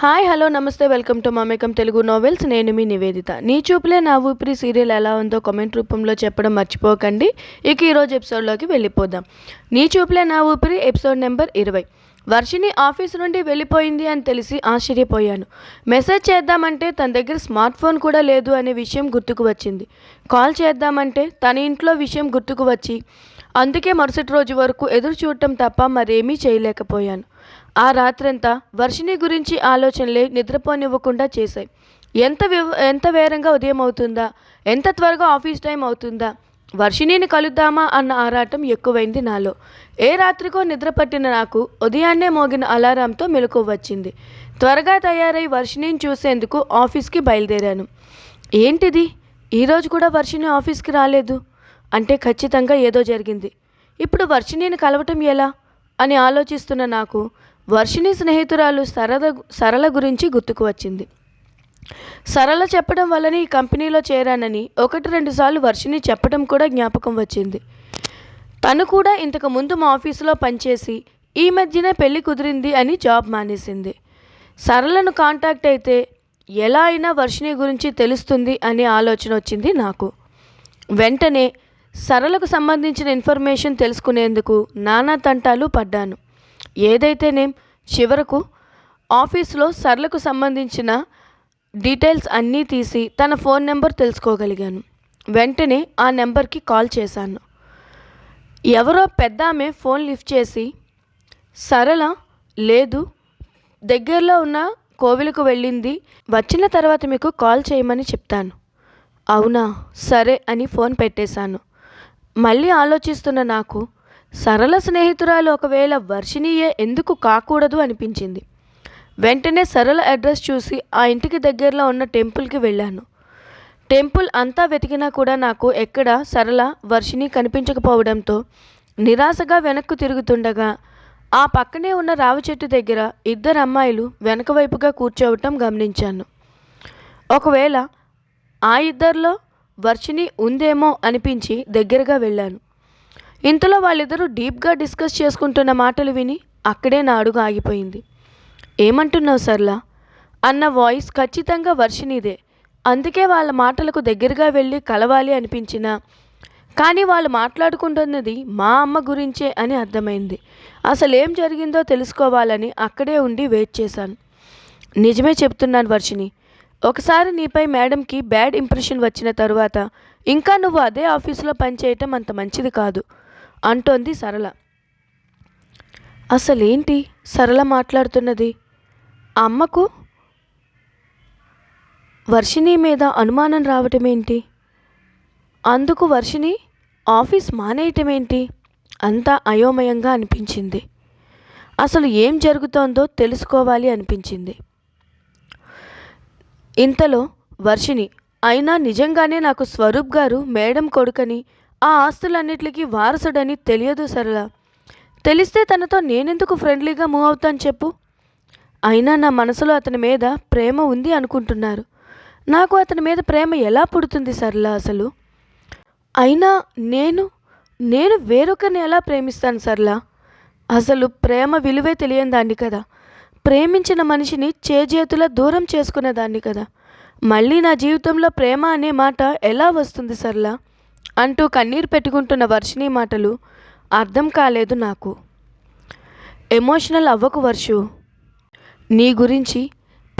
Hi hello నమస్తే welcome to Mamekam Telugu novels నేను మీ నివేదిత. నీ చూపులే నా ఊపిరి సీరియల్ ఎలా ఉందో కామెంట్ రూపంలో చెప్పడం మర్చిపోకండి. ఇక ఈరోజు ఎపిసోడ్లోకి వెళ్ళిపోదాం. నీ చూపులే నా ఊపిరి ఎపిసోడ్ నెంబర్ ఇరవై. వర్షిని ఆఫీస్ నుండి వెళ్ళిపోయింది అని తెలిసి ఆశ్చర్యపోయాను. మెసేజ్ చేద్దామంటే తన దగ్గర స్మార్ట్ ఫోన్ కూడా లేదు అనే విషయం గుర్తుకు వచ్చింది. కాల్ చేద్దామంటే తన ఇంట్లో విషయం గుర్తుకు వచ్చి అందుకే మరుసటి రోజు వరకు ఎదురు చూడటం తప్ప మరేమీ చేయలేకపోయాను. ఆ రాత్రంతా వర్షిణి గురించి ఆలోచనలే నిద్రపోనివ్వకుండా చేశాయి. ఎంత వివ ఎంత వేరంగా ఉదయం అవుతుందా ఎంత త్వరగా ఆఫీస్ టైం అవుతుందా? వర్షిణిని కలుద్దామా అన్న ఆరాటం ఎక్కువైంది నాలో. ఏ రాత్రికో నిద్ర పట్టిన నాకు ఉదయాన్నే మోగిన అలారంతో మెలకు వచ్చింది. త్వరగా తయారై వర్షిణిని చూసేందుకు ఆఫీస్కి బయలుదేరాను. ఏంటిది? ఈరోజు కూడా వర్షిణి ఆఫీస్కి రాలేదు? అంటే ఖచ్చితంగా ఏదో జరిగింది. ఇప్పుడు వర్షిణిని కలవటం ఎలా? అని ఆలోచిస్తున్న నాకు వర్షిణి స్నేహితురాలు సరళ సరళ గురించి గుర్తుకు వచ్చింది. సరళ చెప్పడం వల్లనే ఈ కంపెనీలో చేరానని ఒకటి రెండు సార్లు వర్షిని చెప్పడం కూడా జ్ఞాపకం వచ్చింది. తను కూడా ఇంతకు ముందు మా ఆఫీసులో పనిచేసి ఈ మధ్యనే పెళ్ళి కుదిరింది అని జాబ్ మానేసింది. సరళను కాంటాక్ట్ అయితే ఎలా అయినా వర్షిణి గురించి తెలుస్తుంది అనే ఆలోచన వచ్చింది నాకు. వెంటనే సరళకు సంబంధించిన ఇన్ఫర్మేషన్ తెలుసుకునేందుకు నానా తంటాలు పడ్డాను. ఏదైతేనేం చివరకు ఆఫీస్లో సరళకు సంబంధించిన డీటెయిల్స్ అన్నీ తీసి తన ఫోన్ నెంబర్ తెలుసుకోగలిగాను. వెంటనే ఆ నెంబర్కి కాల్ చేశాను. ఎవరో పెద్ద ఆమె ఫోన్ లిఫ్ట్ చేసి సరళ లేదు దగ్గరలో ఉన్న కోవిలకు వెళ్ళింది వచ్చిన తర్వాత మీకు కాల్ చేయమని చెప్తాను. అవునా సరే అని ఫోన్ పెట్టేశాను. మళ్ళీ ఆలోచిస్తున్న నాకు సరళ స్నేహితురాలు ఒకవేళ వర్షిణీయే ఎందుకు కాకూడదు అనిపించింది. వెంటనే సరళ అడ్రస్ చూసి ఆ ఇంటికి దగ్గరలో ఉన్న టెంపుల్కి వెళ్ళాను. టెంపుల్ అంతా వెతికినా కూడా నాకు ఎక్కడ సరళ వర్షిని కనిపించకపోవడంతో నిరాశగా వెనక్కు తిరుగుతుండగా ఆ పక్కనే ఉన్న రావి చెట్టు దగ్గర ఇద్దరు అమ్మాయిలు వెనక వైపుగా కూర్చోవటం గమనించాను. ఒకవేళ ఆ ఇద్దరిలో వర్షిని ఉందేమో అనిపించి దగ్గరగా వెళ్ళాను. ఇంతలో వాళ్ళిద్దరూ డీప్గా డిస్కస్ చేసుకుంటున్న మాటలు విని అక్కడే నా అడుగు ఆగిపోయింది. ఏమంటున్నావు సర్లా? అన్న వాయిస్ ఖచ్చితంగా వర్షినిదే అందుకే వాళ్ళ మాటలకు దగ్గరగా వెళ్ళి కలవాలి అనిపించిన. కానీ వాళ్ళు మాట్లాడుకుంటున్నది మా అమ్మ గురించే అని అర్థమైంది. అసలు ఏం జరిగిందో తెలుసుకోవాలని అక్కడే ఉండి వెయిట్ చేశాను. నిజమే చెప్తున్నాను వర్షిని ఒకసారి నీపై మేడంకి బ్యాడ్ ఇంప్రెషన్ వచ్చిన తరువాత ఇంకా నువ్వు అదే ఆఫీసులో పనిచేయటం అంత మంచిది కాదు అంటోంది సరళ. అసలేంటి? సరళ మాట్లాడుతున్నది. అమ్మకు వర్షిణి మీద అనుమానం రావటమేంటి? అందుకు వర్షిణి ఆఫీస్ మానేయటమేంటి? అంతా అయోమయంగా అనిపించింది. అసలు ఏం జరుగుతోందో తెలుసుకోవాలి అనిపించింది. ఇంతలో వర్షిణి అయినా నిజంగానే నాకు స్వరూప్ గారు మేడం కొడుకని ఆ ఆస్తులన్నిటికీ వారసుడని తెలియదు సరళ. తెలిస్తే తనతో నేనెందుకు ఫ్రెండ్లీగా మూవ్ అవుతాను చెప్పు? అయినా నా మనసులో అతని మీద ప్రేమ ఉంది అనుకుంటున్నారు. నాకు అతని మీద ప్రేమ ఎలా పుడుతుంది సరళ అసలు? అయినా నేను నేను వేరొకరిని ఎలా ప్రేమిస్తాను సరళ? అసలు ప్రేమ విలువే తెలియని దాన్ని కదా. ప్రేమించిన మనిషిని చేజేతుల దూరం చేసుకునేదాన్ని కదా. మళ్ళీ నా జీవితంలో ప్రేమ అనే మాట ఎలా వస్తుంది సర్లా అంటూ కన్నీరు పెట్టుకుంటున్న వర్షిని మాటలు అర్థం కాలేదు నాకు. ఎమోషనల్ అవ్వకు వర్షు. నీ గురించి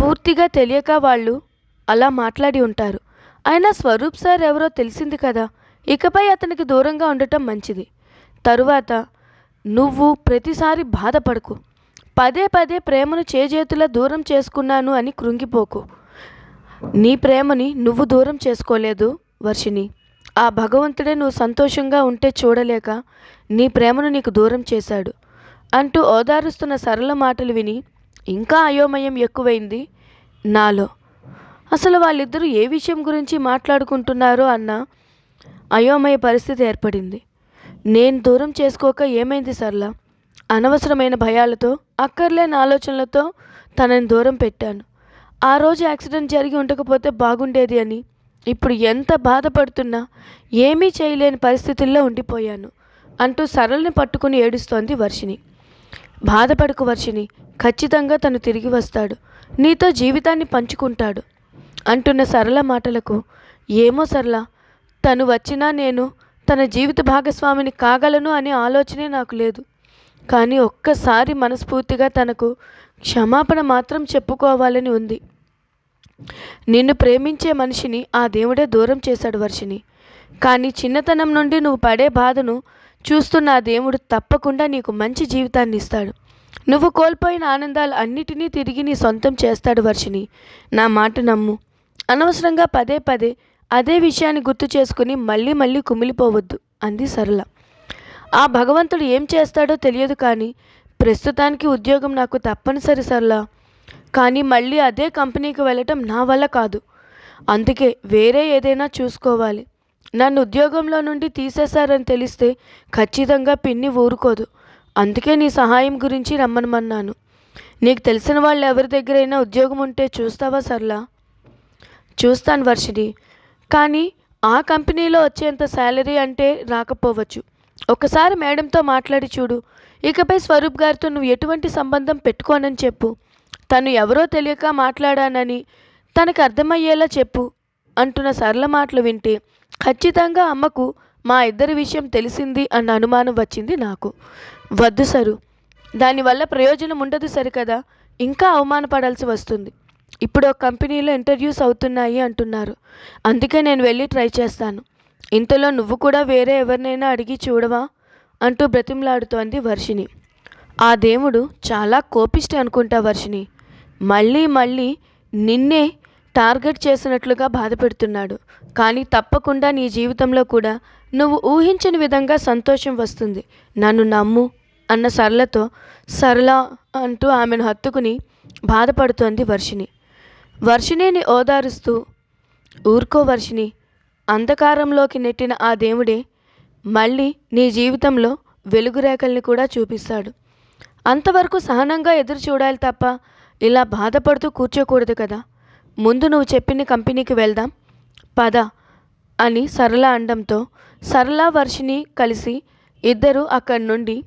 పూర్తిగా తెలియక వాళ్ళు అలా మాట్లాడి ఉంటారు. అయినా స్వరూప్ సార్ ఎవరో తెలిసింది కదా. ఇకపై అతనికి దూరంగా ఉండటం మంచిది. తరువాత నువ్వు ప్రతిసారి బాధపడకు. పదే పదే ప్రేమను చేజేతుల దూరం చేసుకున్నాను అని కృంగిపోకు. నీ ప్రేమని నువ్వు దూరం చేసుకోలేదు వర్షిని ఆ భగవంతుడే నువ్వు సంతోషంగా ఉంటే చూడలేక నీ ప్రేమను నీకు దూరం చేశాడు. అంటూ ఓదారుస్తున్న సరళ మాటలు విని ఇంకా అయోమయం ఎక్కువైంది నాలో. అసలు వాళ్ళిద్దరూ ఏ విషయం గురించి మాట్లాడుకుంటున్నారో అన్న అయోమయ పరిస్థితి ఏర్పడింది. నేను దూరం చేసుకోక ఏమైంది సరళ? అనవసరమైన భయాలతో అక్కర్లేని ఆలోచనలతో తనని దూరం పెట్టాను. ఆ రోజు యాక్సిడెంట్ జరిగి ఉండకపోతే బాగుండేది అని ఇప్పుడు ఎంత బాధపడుతున్నా ఏమీ చేయలేని పరిస్థితుల్లో ఉండిపోయాను అంటూ సరళని పట్టుకుని ఏడుస్తోంది వర్షిని బాధపడకు వర్షిని ఖచ్చితంగా తను తిరిగి వస్తాడు. నీతో జీవితాన్ని పంచుకుంటాడు అంటున్న సరళ మాటలకు. ఏమో సరళ తను వచ్చినా నేను తన జీవిత భాగస్వామిని కాగలను అనే ఆలోచనే నాకు లేదు. కానీ ఒక్కసారి మనస్ఫూర్తిగా తనకు క్షమాపణ మాత్రం చెప్పుకోవాలని ఉంది. నిన్ను ప్రేమించే మనిషిని ఆ దేవుడే దూరం చేశాడు వర్షిని కానీ చిన్నతనం నుండి నువ్వు పడే బాధను చూస్తున్న ఆ దేవుడు తప్పకుండా నీకు మంచి జీవితాన్ని ఇస్తాడు. నువ్వు కోల్పోయిన ఆనందాలు అన్నిటినీ తిరిగి నీ సొంతం చేస్తాడు వర్షిని నా మాట నమ్ము. అనవసరంగా పదే పదే అదే విషయాన్ని గుర్తు చేసుకుని మళ్ళీ మళ్ళీ కుమిలిపోవద్దు అంది సరళ. ఆ భగవంతుడు ఏం చేస్తాడో తెలియదు కానీ ప్రస్తుతానికి ఉద్యోగం నాకు తప్పనిసరి సర్లా. కానీ మళ్ళీ అదే కంపెనీకి వెళ్ళటం నా వల్ల కాదు. అందుకే వేరే ఏదైనా చూసుకోవాలి. నన్ను ఉద్యోగంలో నుండి తీసేశారని తెలిస్తే ఖచ్చితంగా పిన్ని ఊరుకోదు. అందుకే నీ సహాయం గురించి రమ్మనమన్నాను. నీకు తెలిసిన వాళ్ళు ఎవరి దగ్గరైనా ఉద్యోగం ఉంటే చూస్తావా సర్లా? చూస్తాను వర్షిని కానీ ఆ కంపెనీలో వచ్చేంత శాలరీ అంటే రాకపోవచ్చు. ఒకసారి మేడంతో మాట్లాడి చూడు. ఇకపై స్వరూప్ గారితో నువ్వు ఎటువంటి సంబంధం పెట్టుకోనని చెప్పు. తను ఎవరో తెలియక మాట్లాడానని తనకు అర్థమయ్యేలా చెప్పు అంటున్న సరళ మాటలు వింటే ఖచ్చితంగా అమ్మకు మా ఇద్దరి విషయం తెలిసింది అన్న అనుమానం వచ్చింది నాకు. వద్దు సరు. దానివల్ల ప్రయోజనం ఉండదు సరికదా ఇంకా అవమానపడాల్సి వస్తుంది. ఇప్పుడు ఒక కంపెనీలో ఇంటర్వ్యూస్ అవుతున్నాయి అంటున్నారు. అందుకే నేను వెళ్ళి ట్రై చేస్తాను. ఇంతలో నువ్వు కూడా వేరే ఎవరినైనా అడిగి చూడవా? అంటూ బ్రతిమలాడుతోంది వర్షిణి. ఆ దేవుడు చాలా కోపిష్టి అనుకుంటా వర్షిణి. మళ్ళీ మళ్ళీ నిన్నే టార్గెట్ చేసినట్లుగా బాధపెడుతున్నాడు. కానీ తప్పకుండా నీ జీవితంలో కూడా నువ్వు ఊహించని విధంగా సంతోషం వస్తుంది. నన్ను నమ్ము అన్న సరళతో సరళ అంటూ ఆమెను హత్తుకుని బాధపడుతోంది వర్షిణి. వర్షిణిని ఓదారుస్తూ ఊరుకో వర్షిణి అంధకారంలోకి నెట్టిన ఆ దేవుడే మళ్ళీ నీ జీవితంలో వెలుగురేఖల్ని కూడా చూపిస్తాడు. అంతవరకు సహనంగా ఎదురు చూడాలి తప్ప ఇలా బాధపడుతూ కూర్చోకూడదు కదా. ముందు నువ్వు చెప్పిన కంపెనీకి వెళ్దాం. పద అని సరళ అండంతో సరళ వర్షిని కలిసి ఇద్దరు అక్కడి నుండి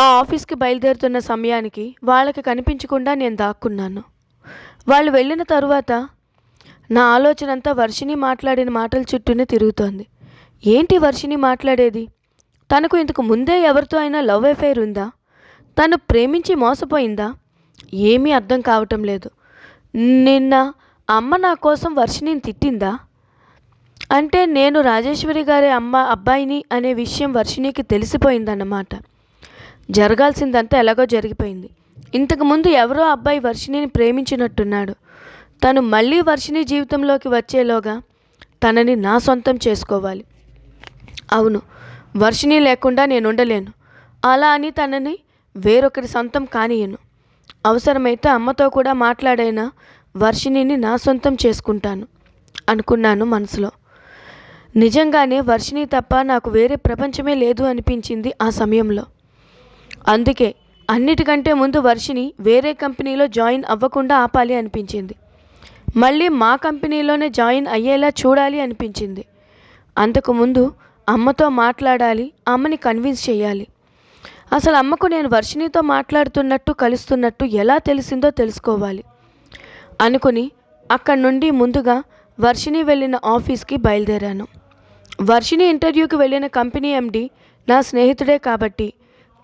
ఆ ఆఫీస్కి బయలుదేరుతున్న సమయానికి వాళ్ళకి కనిపించకుండా నేను దాక్కున్నాను. వాళ్ళు వెళ్ళిన తరువాత నా ఆలోచన అంతా వర్షిని మాట్లాడిన మాటల చుట్టూనే తిరుగుతోంది. ఏంటి వర్షిని మాట్లాడేది? తనకు ఇంతకు ముందే ఎవరితో అయినా లవ్ అఫైర్ ఉందా? తను ప్రేమించి మోసపోయిందా? ఏమీ అర్థం కావటం లేదు. నిన్న అమ్మ నా కోసం వర్షిణిని తిట్టిందా? అంటే నేను రాజేశ్వరి గారి అమ్మ అబ్బాయిని అనే విషయం వర్షిణికి తెలిసిపోయిందన్నమాట. జరగాల్సిందంతా ఎలాగో జరిగిపోయింది. ఇంతకుముందు ఎవరో అబ్బాయి వర్షిణిని ప్రేమించినట్టున్నాడు. తను మళ్ళీ వర్షిణి జీవితంలోకి వచ్చేలోగా తనని నా సొంతం చేసుకోవాలి. అవును వర్షిణి లేకుండా నేను ఉండలేను అలా అని తనని వేరొకరి సొంతం కానియను అవసరమైతే అమ్మతో కూడా మాట్లాడైనా వర్షిణిని నా సొంతం చేసుకుంటాను అనుకున్నాను మనసులో. నిజంగానే వర్షిణి తప్ప నాకు వేరే ప్రపంచమే లేదు అనిపించింది ఆ సమయంలో. అందుకే అన్నిటికంటే ముందు వర్షిని వేరే కంపెనీలో జాయిన్ అవ్వకుండా ఆపాలి అనిపించింది. మళ్ళీ మా కంపెనీలోనే జాయిన్ అయ్యేలా చూడాలి అనిపించింది. అంతకుముందు అమ్మతో మాట్లాడాలి అమ్మని కన్విన్స్ చేయాలి. అసలు అమ్మకు నేను వర్షిణితో మాట్లాడుతున్నట్టు కలుస్తున్నట్టు ఎలా తెలిసిందో తెలుసుకోవాలి. అనుకుని అక్కడి నుండి ముందుగా వర్షిణి వెళ్ళిన ఆఫీస్కి బయలుదేరాను. వర్షిణి ఇంటర్వ్యూకి వెళ్ళిన కంపెనీ ఎండి నా స్నేహితుడే కాబట్టి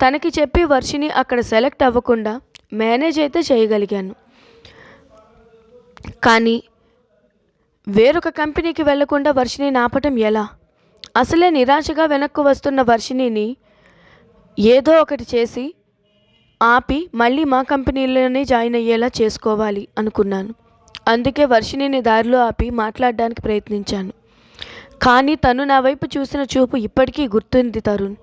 తనకి చెప్పి వర్షిని అక్కడ సెలెక్ట్ అవ్వకుండా మేనేజ్ అయితే చేయగలిగాను. కానీ వేరొక కంపెనీకి వెళ్ళకుండా వర్షిని ఆపటం ఎలా? అసలే నిరాశగా వెనక్కు వస్తున్న వర్షిణిని ఏదో ఒకటి చేసి ఆపి మళ్ళీ మా కంపెనీలోనే జాయిన్ అయ్యేలా చేసుకోవాలి అనుకున్నాను. అందుకే వర్షిణిని దారిలో ఆపి మాట్లాడడానికి ప్రయత్నించాను. కానీ తను నా వైపు చూసిన చూపు ఇప్పటికీ గుర్తుంది తరుణ్.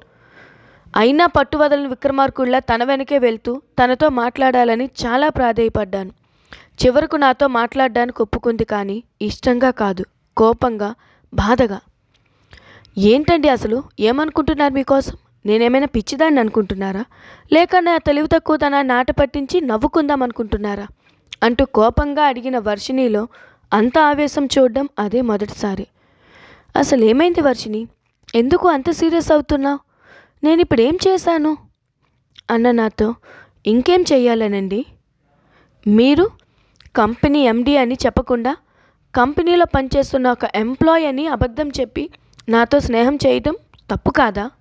అయినా పట్టువదలని విక్రమార్కుళ్ళ తన వెనకే వెళ్తూ తనతో మాట్లాడాలని చాలా ప్రాధేయపడ్డాను. చివరకు నాతో మాట్లాడడానికి ఒప్పుకుంది కానీ ఇష్టంగా కాదు కోపంగా బాధగా. ఏంటండి అసలు? ఏమనుకుంటున్నారు మీకోసం? నేనేమైనా పిచ్చిదాన్ని అనుకుంటున్నారా? లేక నా తెలివి తక్కువ తన నాట పట్టించి నవ్వుకుందాం అనుకుంటున్నారా? అంటూ కోపంగా అడిగిన వర్షిణిలో అంత ఆవేశం చూడడం అదే మొదటిసారి. అసలు ఏమైంది వర్షిణి? ఎందుకు అంత సీరియస్ అవుతున్నావు? నేను ఇప్పుడు ఏం చేశాను? అన్న నాతో ఇంకేం చెయ్యాలనండి? మీరు కంపెనీ ఎండీ అని చెప్పకుండా కంపెనీలో పనిచేస్తున్న ఒక ఎంప్లాయ్ అని అబద్ధం చెప్పి నాతో స్నేహం చేయటం తప్పు కాదా?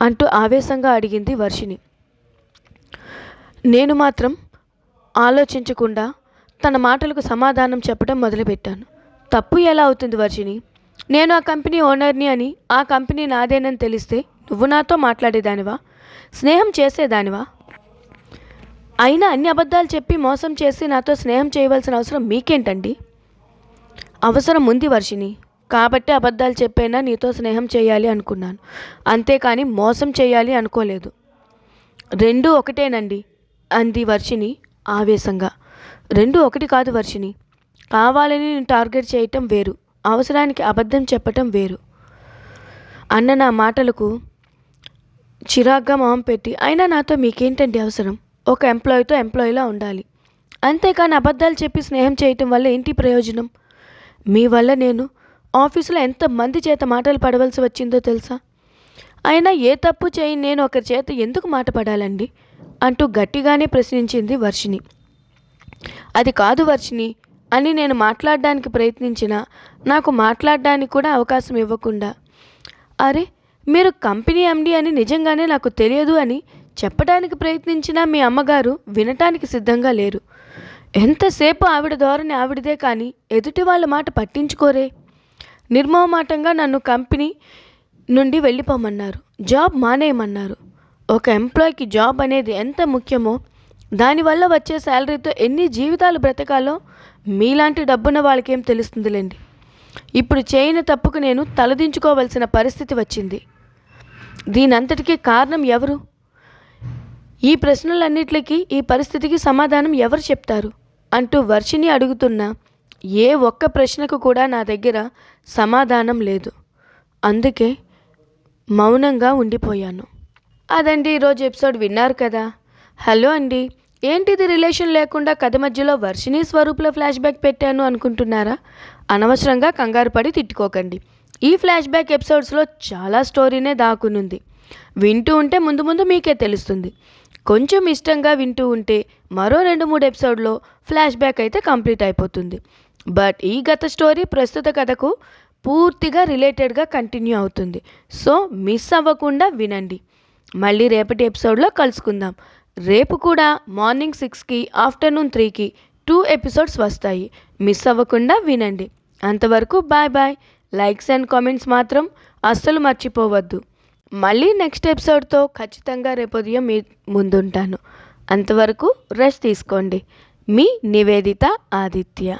అంటూ ఆవేశంగా అడిగింది వర్షిని నేను మాత్రం ఆలోచించకుండా తన మాటలకు సమాధానం చెప్పడం మొదలుపెట్టాను. తప్పు ఎలా అవుతుంది వర్షిని నేను ఆ కంపెనీ ఓనర్ని అని ఆ కంపెనీ నాదేనని తెలిస్తే నువ్వు నాతో మాట్లాడేదానివా? స్నేహం చేసేదానివా? అయినా అన్ని అబద్ధాలు చెప్పి మోసం చేసి నాతో స్నేహం చేయవలసిన అవసరం మీకేంటండి? అవసరం ఉంది వర్షిని కాబట్టి అబద్ధాలు చెప్పైనా నీతో స్నేహం చేయాలి అనుకున్నాను. అంతేకాని మోసం చేయాలి అనుకోలేదు. రెండు ఒకటేనండి అంది వర్షిని ఆవేశంగా. రెండు ఒకటి కాదు వర్షిని కావాలని నేను టార్గెట్ చేయటం వేరు. అవసరానికి అబద్ధం చెప్పటం వేరు. అన్న నా మాటలకు చిరాగ్గా మొహం పెట్టి అయినా నాతో మీకేంటండి అవసరం? ఒక ఎంప్లాయీతో ఎంప్లాయీలా ఉండాలి. అంతేకాని అబద్ధాలు చెప్పి స్నేహం చేయటం వల్ల ఏంటి ప్రయోజనం? మీ వల్ల నేను ఆఫీసులో ఎంతమంది చేత మాటలు పడవలసి వచ్చిందో తెలుసా? అయినా ఏ తప్పు చేయి నేను ఒకరి చేత ఎందుకు మాట పడాలండి? అంటూ గట్టిగానే ప్రశ్నించింది వర్షిని అది కాదు వర్షిని అని నేను మాట్లాడడానికి ప్రయత్నించినా నాకు మాట్లాడడానికి కూడా అవకాశం ఇవ్వకుండా. అరే మీరు కంపెనీ ఎండి అని నిజంగానే నాకు తెలియదు అని చెప్పడానికి ప్రయత్నించినా మీ అమ్మగారు వినటానికి సిద్ధంగా లేరు. ఎంతసేపు ఆవిడ ధోరణి ఆవిడదే కానీ ఎదుటి వాళ్ళ మాట పట్టించుకోరే. నిర్మోహమాటంగా నన్ను కంపెనీ నుండి వెళ్ళిపోమన్నారు. జాబ్ మానేయమన్నారు. ఒక ఎంప్లాయ్కి జాబ్ అనేది ఎంత ముఖ్యమో దానివల్ల వచ్చే శాలరీతో ఎన్ని జీవితాలు బ్రతకాలో మీలాంటి డబ్బున్న వాళ్ళకేం తెలుస్తుందిలేండి. ఇప్పుడు చేయని తప్పుకు నేను తలదించుకోవలసిన పరిస్థితి వచ్చింది. దీనంతటికీ కారణం ఎవరు? ఈ ప్రశ్నలన్నిటికీ ఈ పరిస్థితికి సమాధానం ఎవరు చెప్తారు? అంటూ వర్షిని అడుగుతున్న ఏ ఒక్క ప్రశ్నకు కూడా నా దగ్గర సమాధానం లేదు. అందుకే మౌనంగా ఉండిపోయాను. అదండి ఈరోజు ఎపిసోడ్ విన్నారు కదా. హలో అండి ఏంటిది రిలేషన్ లేకుండా కథ మధ్యలో వర్షిని స్వరూపుల ఫ్లాష్ బ్యాక్ పెట్టాను అనుకుంటున్నారా? అనవసరంగా కంగారు పడి తిట్టుకోకండి. ఈ ఫ్లాష్ బ్యాక్ ఎపిసోడ్స్లో చాలా స్టోరీనే దాక్కునుంది. వింటూ ఉంటే ముందు ముందు మీకే తెలుస్తుంది. కొంచెం ఇష్టంగా వింటూ ఉంటే మరో రెండు మూడు ఎపిసోడ్లో ఫ్లాష్ బ్యాక్ అయితే కంప్లీట్ అయిపోతుంది. బట్ ఈ గత స్టోరీ ప్రస్తుత కథకు పూర్తిగా రిలేటెడ్గా కంటిన్యూ అవుతుంది. సో మిస్ అవ్వకుండా వినండి. మళ్ళీ రేపటి ఎపిసోడ్లో కలుసుకుందాం. రేపు కూడా మార్నింగ్ సిక్స్కి ఆఫ్టర్నూన్ త్రీకి టూ ఎపిసోడ్స్ వస్తాయి. మిస్ అవ్వకుండా వినండి. అంతవరకు bye bye. Likes and comments మాత్రం అస్సలు మర్చిపోవద్దు. మళ్ళీ నెక్స్ట్ ఎపిసోడ్తో ఖచ్చితంగా రేపు ఉదయం మీ ముందుంటాను. అంతవరకు రెస్ట్ తీసుకోండి. మీ నివేదిత ఆదిత్య.